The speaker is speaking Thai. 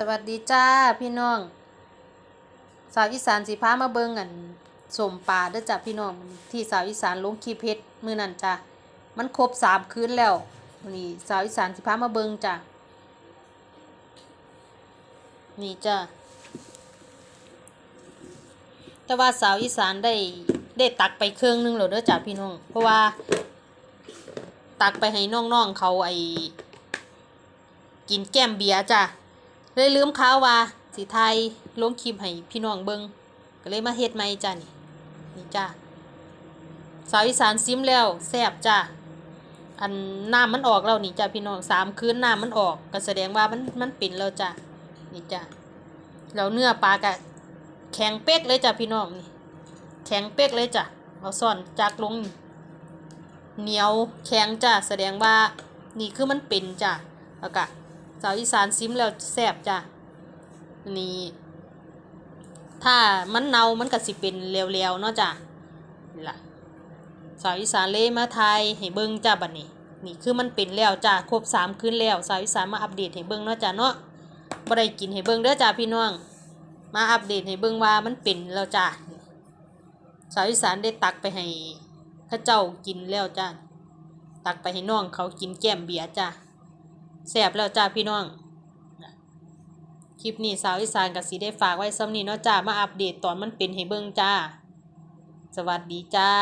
สวัสดีจ้าพี่น้องสาวอีสานสิพามาเบิงอันสมปลาเด้อจ้ะพี่น้องที่สาวอีสานลงคลิปเฮ็ดมื้อนั้นจ้ะมันครบสามคืนแล้วนี้สาวอีสานสิพามาเบิงจ้ะนี่จ้ะแต่ว่าสาวอีสานได้ได้ตักไปเครื่องนึงแล้วเด้อจ้ะพี่น้องเพราะว่า ตักไปให้น้องๆเขาไอกินแก้มเบียร์จ้ะ เลยลืมข่าวว่าสิไทยลงคลิปให้พี่น้องเบิงก็เลยมาเฮ็ดใหม่จ้ะนี่นี่จ้ะสาวอีสานซิมแล้วแซ่บจ้ะอันน้ำมันออกแล้วนี่จ้ะพี่น้องสามคืนน้ำมันออกก็แสดงว่ามันมันเป็นแล้วจ้ะนี่จ้ะแล้วเนื้อปลากะแข็งเป๊กเลยจ้ะพี่น้องนี่แข็งเป๊กเลยจ้ะเอาซ่อนจากลงเหนียวแข็งจ้ะแสดงว่านี่คือมันเป็นจ้ะแล้วก็ สาวอีสานซิมแล้วแซ่บจ้ะนี่ถ้ามันเนามันก็สิเป็นเร็วๆเนาะจ้ะนี่ล่ะสาวอีสานเลยมาไทยให้เบิ่งจ้ะบัดนี้นี่คือมันเป็นแล้วจ้ะครบสามคืนแล้วสาวอีสานมาอัปเดตให้เบิ่งเนาะจ้ะเนาะบ่ได้กินให้เบิ่งเด้อจ้ะพี่น้อง มาอัปเดตให้เบิ่งว่ามันเป็นแล้วจ้ะสาวอีสานได้ตักไปให้ข้าเจ้ากินแล้วจ้ะตักไปให้น้องเขากินแก้มเบียร์จ้ะ แสบแล้วจ้าพี่น้อง คลิปนี้สาวอีสานกับสีได้ฝากไว้ซ้ำนี้เนาะจ้ามาอัปเดตตอนมันเป็นให้เบิ่งจ้า สวัสดีจ้า